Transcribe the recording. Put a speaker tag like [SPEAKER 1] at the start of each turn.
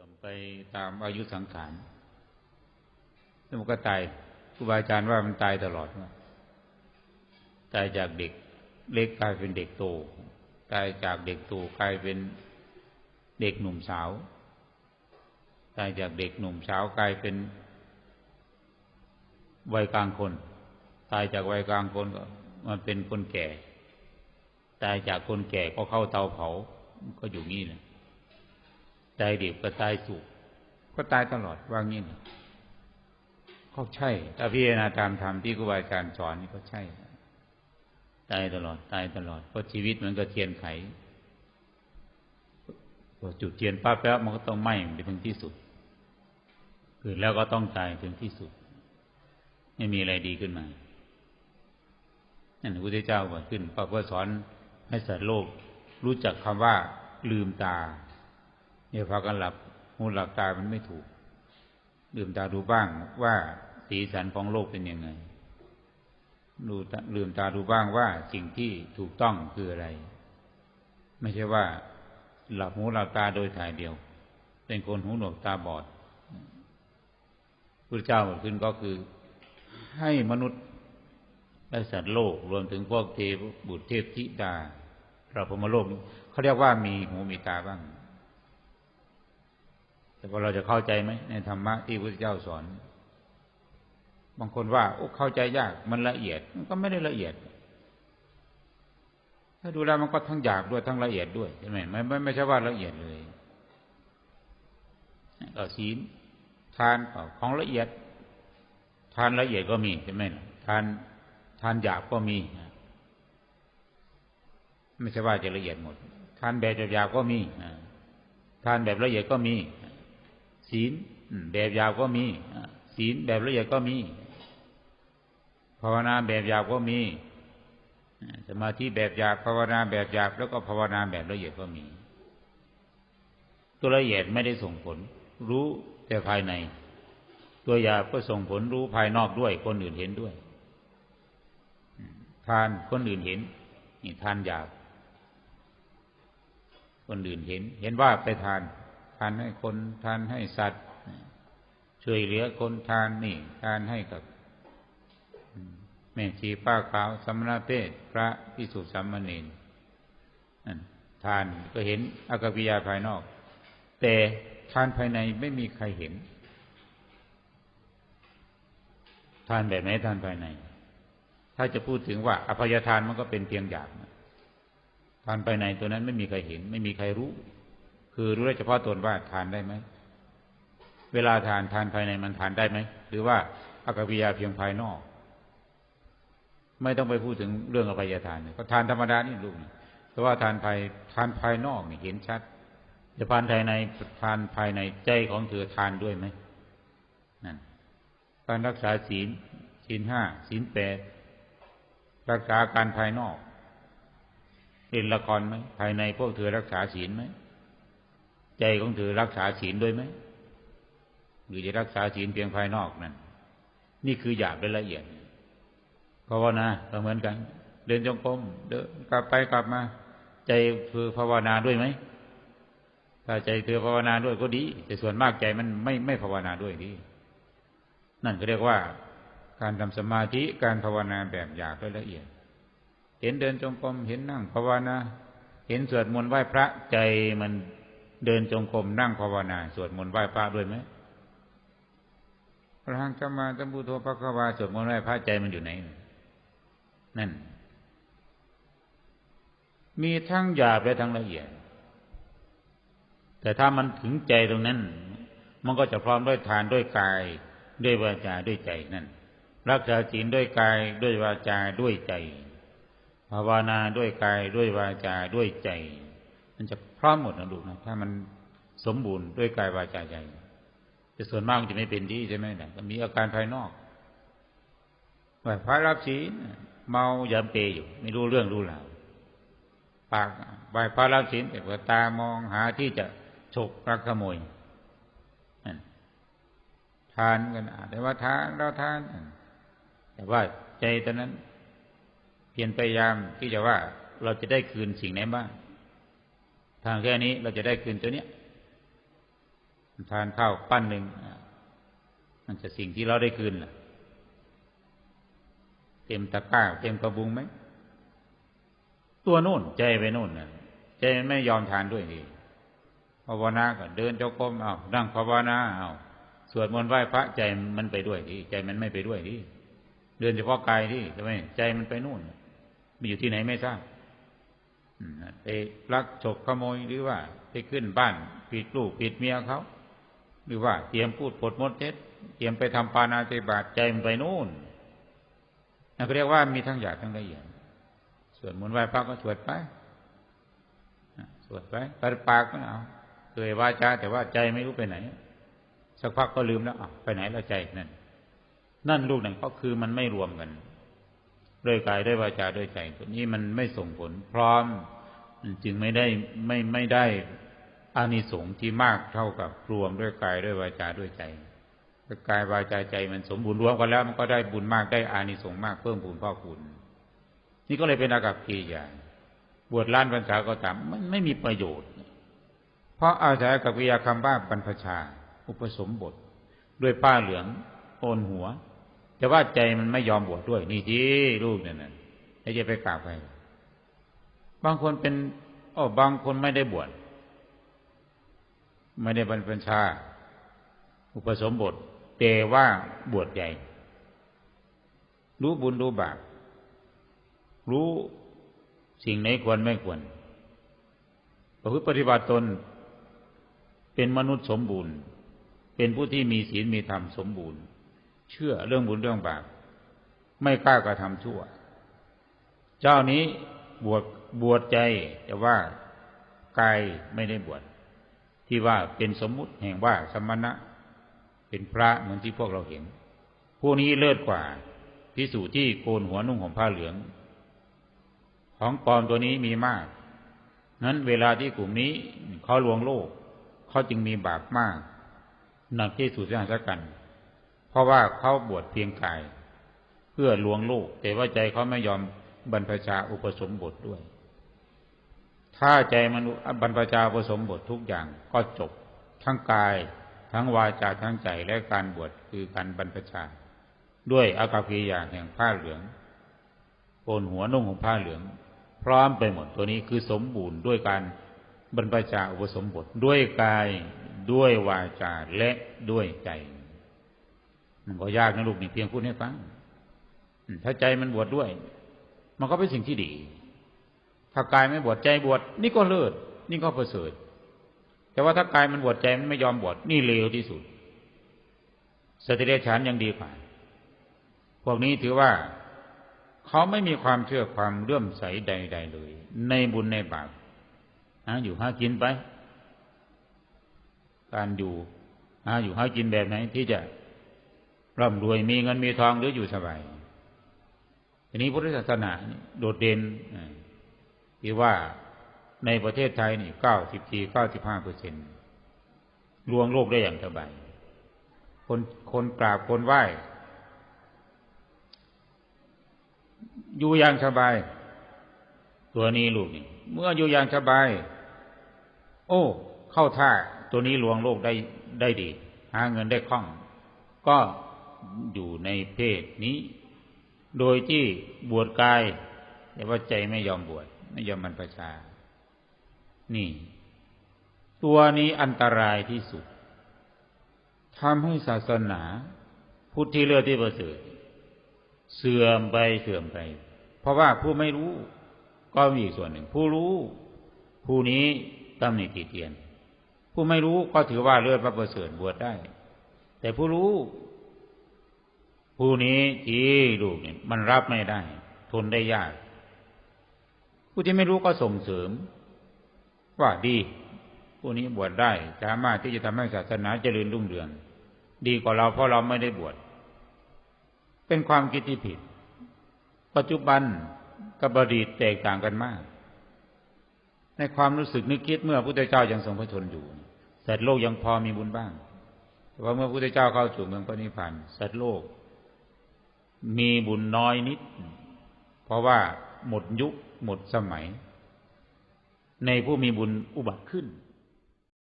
[SPEAKER 1] สื่อมไปตามอายุสังขารแล้วมันก็ตายครูบาอาจารย์ว่ามันตายตลอดตายจากเด็กเล็กกลายเป็นเด็กโต ตายจากเด็กโตกลายเป็นเด็กหนุ่มสาว ตายจากเด็กหนุ่มสาวกลายเป็นวัยกลางคน ตายจากวัยกลางคนก็มันเป็นคนแก่ ตายจากคนแก่ก็เข้าเตาเผา ก็อยู่งี้เลย ตายดิบก็ตายสุกก็ตายตลอดว่างี้นะก็ใช่ ถ้าพิจารณาตามธรรมที่ครูบาอาจารย์สอนนี่ก็ใช่ ตายตลอด ตายตลอด เพราะชีวิตมันก็เทียนไขพอจุดเทียนปั๊บแล้วมันก็ต้องไหม้ไปถึงที่สุดเกิดแล้วก็ต้องตายถึงที่สุด ไม่มีอะไรดีขึ้นมา นั่นพระพุทธเจ้าก็ขึ้นพระพุทธสอนให้สัตว์โลกรู้จักคำว่าลืมตา เนี่ยพากันหลับหูหลับตามันไม่ถูกลืมตาดูบ้างว่าสีสันของโลกเป็นยังไงดูลืมตาดูบ้างว่าสิ่งที่ถูกต้องคืออะไร ไม่ใช่ว่า หลับหูหลับตาโดยถ่ายเดียว เป็นคนหูหนวกตาบอดพระเจ้าขึ้นก็คือ ให้มนุษย์และสัตว์โลกรวมถึงพวกเทพบุตรเทพธิดาเราพมโลกเขาเรียกว่ามีหูมีตาบ้าง แต่ว่าเราจะเข้าใจไหมในธรรมะที่พระเจ้าสอน บางคนว่าโอ้เข้าใจยากมันละเอียด มันก็ไม่ได้ละเอียด ถ้าดูแล้วมันก็ทั้งยากด้วยทั้งละเอียดด้วยใช่ไหมไม่ไม่ไม่ใช่ว่าละเอียดเลยก็ศีลทานของละเอียด ทานละเอียดก็มีใช่ไหมทานทานหยาบก็มีไม่ใช่ว่าจะละเอียดหมด ทานแบบหยาบก็มีทานแบบละเอียดก็มี ศีลแบบยาบก็มีศีลแบบละเอียดก็มี ภาวนาแบบยาบก็มี สมาธิแบบหยาบภาวนาแบบหยาบแล้วก็ภาวนาแบบละเอียดก็มี ตัวละเอียดไม่ได้ส่งผล รู้แต่ภายใน ตัวหยาบก็ส่งผลรู้ภายนอกด้วย คนอื่นเห็นด้วยทานคนอื่นเห็นนี่ทานหยาบคนอื่นเห็น เห็นว่าไปทาน ทานให้คนทานให้สัตว์ ช่วยเหลือคนทานนี่ ทานให้กับแม่ชีป้าขาวสมณเพศพระพิสุสัมมณีนทานก็เห็นอากปิยาภายนอก แต่ทานภายในไม่มีใครเห็น ทานแบบไหนทานภายใน ถ้าจะพูดถึงว่า อภัยทานมันก็เป็นเพียงอย่างทานไปในตัวนั้นไม่มีใครเห็น ไม่มีใครรู้ คือรู้ได้เฉพาะตนว่าทานได้ไหม เวลาทานทานภายในมันทานได้ไหม หรือว่าอากวิยาเพียงภายนอก ไม่ต้องไปพูดถึงเรื่องอภัยทานก็ทานธรรมดานี่ลูกเพราะว่าทานภายทานภายนอกนี่เห็นชัดจะทานภายในทานภายในใจของเธอทานด้วยไหมนั่นการรักษาศีลศีลห้าศีลแปดรักษาการภายนอกเล่นละครไหมภายในพวกเธอรักษาศีลไหม ใจของเธอรักษาศีลด้วยไหมหรือจะรักษาศีลเพียงภายนอกนั่นนี่คือหยาบและละเอียดภาวนาก็เหมือนกัน เดินจงกรมเดินกลับไปกลับมา ใจเธอภาวนาด้วยไหมถ้าใจเธอภาวนาด้วยก็ดี แต่ส่วนมากใจมันไม่ไม่ภาวนาด้วยดีนั่นก็เรียกว่า การทำสมาธิการภาวนาแบบหยาบละเอียด เห็นเดินจงกรมเห็นนั่งภาวนา เห็นสวดมนต์ไหว้พระใจมัน เดินจงกรมนั่งภาวนา สวดมนต์ไหว้พระด้วยไหมพระหังธรรมาตัมพุโทพระกวาสวดมนต์ไหว้พระใจมันอยู่ไหน นั่น มีทั้งหยาบและทั้งละเอียด แต่ถ้ามันถึงใจตรงนั้น มันก็จะพร้อมด้วยทานด้วยกาย ด้วยวาจาด้วยใจนั่น รักษาศีลด้วยกายด้วยวาจาด้วยใจ ภาวนาด้วยกายด้วยวาจาด้วยใจ มันจะพร้อมหมดนะลูกนะถ้ามันสมบูรณ์ด้วยกายวาจาใจแต่ส่วนมากจะไม่เป็นดีใช่ไหมนะก็มีอาการภายนอกไหวพระรับศีลเมายามเปยอยู่ ไม่รู้เรื่องรู้ราวปากไหวพระรับศีลแต่ว่าตามองหาที่จะฉกรักขโมยทานกันแต่ว่าทานเราทาน แต่ว่าใจตอนนั้น เพียรพยายามที่จะว่าเราจะได้คืนสิ่งไหนบ้าง ทางแค่นี้เราจะได้คืนตัวเนี้ยทานข้าวปั้นหนึ่งมันจะสิ่งที่เราได้คืนล่ะ เต็มตะกร้าเต็มกระบุงไหมตัวโน่นใจไปโน่นนะใจไม่ยอมทานด้วยดีภาวนาก็เดินเจ้ากรมเอานั่งภาวนาเอาสวดมนต์ไหว้พระใจมันไปด้วยดีใจมันไม่ไปด้วยดีเดินเฉพาะกายที่ใช่ไหมใจมันไปนู่นมันอยู่ที่ไหนไม่ทราบ ไปลักฉกขโมยหรือว่า ไปขึ้นบ้านปิดลูกปิดเมียเขา หรือว่าเตรียมพูดปดมดเท็จเตรียมไปทำปานาติบาตใจมันไปนู่นนั่นเรียกว่ามีทั้งหยาบทั้งละเอียดส่วดมนไหว้พระก็สวดไปสวดไปแต่ปากไม่เอาเคยวาจาแต่ว่าใจไม่รู้ไปไหน สักพักก็ลืมแล้วอะไปไหนแล้วใจนั่นนั่นลูกนั่นก็คือมันไม่รวมกัน ด้วยกายด้วยวาจาด้วยใจตัวนี้มันไม่ส่งผลพร้อมจึงไม่ได้ไม่ไม่ได้อานิสงส์ที่มากเท่ากับรวมด้วยกายด้วยวาจาด้วยใจกายวาจาใจมันสมบูรณ์รวมกันแล้วมันก็ได้บุญมากได้อานิสงส์มากเพิ่มบุญพ่อคุณนี่ก็เลยเป็นอากับกียาบวชล้านพรรษาก็ตามมันไม่มีประโยชน์ เพราะอาศัยกับกิยาคำว่าบรรพชา อุปสมบท ด้วยผ้าเหลืองโอนหัว แต่ว่าใจมันไม่ยอมบวชดด้วย นี่ที่ลูกเนี่ยนะให้จะไปกราบใครบางคนเป็นอ๋อบางคนไม่ได้บวชไม่ได้บรรพชา อุปสมบทแต่ว่าบวชใหญ่ รู้บุญรู้บาปรู้สิ่งไหนควรไม่ควรประพฤติปฏิบัติตน เป็นมนุษย์สมบูรณ์ เป็นผู้ที่มีศีลมีธรรมสมบูรณ์ เชื่อเรื่องบุญเรื่องบาปไม่กล้ากระทำชั่ว เจ้านี้บวชบวชใจแต่ว่ากายไม่ได้บวชที่ว่าเป็นสมมุติแห่งว่าสมณะ เป็นพระเหมือนที่พวกเราเห็น ผู้นี้เลิศกว่าพิสูจที่โกนหัวนุ่งห่มผ้าเหลือง ของปลอมตัวนี้มีมาก นั้นเวลาที่กลุ่มนี้เขาลวงโลกเขาจึงมีบาปมากหนักที่สุดในสักกัน เพราะว่าเขาบวชเพียงกาย เพื่อลวงโลกแต่ว่าใจเขาไม่ยอมบรรพชาอุปสมบทด้วย ถ้าใจมันบรรพชาอุปสมบททุกอย่างก็จบ ทั้งกาย ทั้งวาจาทั้งใจและการบวชคือการบรรพชา ด้วยอากาพียาแห่งผ้าเหลืองโกนหัวนุ่งของผ้าเหลือง พร้อมไปหมดตัวนี้คือสมบูรณ์ด้วยการบรรพชาอุปสมบทด้วยกายด้วยวาจาและด้วยใจ มันก็ยากนะลูกนี่เพียงพูดให้ฟังถ้าใจมันบวชดด้วย มันก็เป็นสิ่งที่ดี ถ้ากายไม่บวชใจบวชนี่ก็เลิศนี่ก็ประเสริฐแต่ว่าถ้ากายมันบวชใจมันไม่ยอมบวชนี่เลวที่สุดสติเดชานยังดีกว่า พวกนี้ถือว่าเขาไม่มีความเชื่อความเลื่อมใสใด ๆ เลย ในบุญในบาปนะอยู่หากินไป การอยู่หาอยู่หากินแบบไหนที่จะ ร่ำรวยมีเงินมีทองหรืออยู่สบายทีนี้พุทธศาสนาโดดเด่นที่ว่าในประเทศไทยนี่เก้าสิบสี่เก้าสิบห้าเปอร์เซ็นต์ลวงโลกได้อย่างสบาย คนคนกราบคนไหว้ อยู่อย่างสบาย ตัวนี้ลูกนี่ เมื่ออยู่อย่างสบาย โอ้ เข้าท่า ตัวนี้ลวงโลกได้ได้ดี หาเงินได้คล่อง ก็ อยู่ในเพศนี้ โดยที่บวชกาย แต่ว่าใจไม่ยอมบวชไม่ยอมบรรพชา นี่ ตัวนี้อันตรายที่สุดทำให้ศาสนา พุทธที่เลือที่ประเสริฐเสื่อมไปเสื่อมไป เพราะว่าผู้ไม่รู้ ก็มีอีกส่วนหนึ่ง ผู้รู้ ผู้นี้ตำหนิติเตียน ผู้ไม่รู้ก็ถือว่าเลือดพระประเสริฐบวชได้ แต่ผู้รู้ ผู้นี้ที่ลูกเนี่ยมันรับไม่ได้ ทนได้ยาก ผู้ที่ไม่รู้ก็ส่งเสริม ว่าดี ผู้นี้บวชได้สามารถที่จะทำให้ศาสนาเจริญรุ่งเรือง ดีกว่าเราเพราะเราไม่ได้บวชเป็นความคิดที่ผิด ปัจจุบันกับอดีตแตกต่างกันมาก ในความรู้สึกนึกคิดเมื่อพระพุทธเจ้ายังทรงพระชนอยู่สัตว์โลกยังพอมีบุญบ้าง แต่ว่าเมื่อพระพุทธเจ้าเข้าสู่เมืองพระนิพพานสัตว์โลก มีบุญน้อยนิด เพราะว่าหมดยุคหมดสมัย ในผู้มีบุญอุบัติขึ้น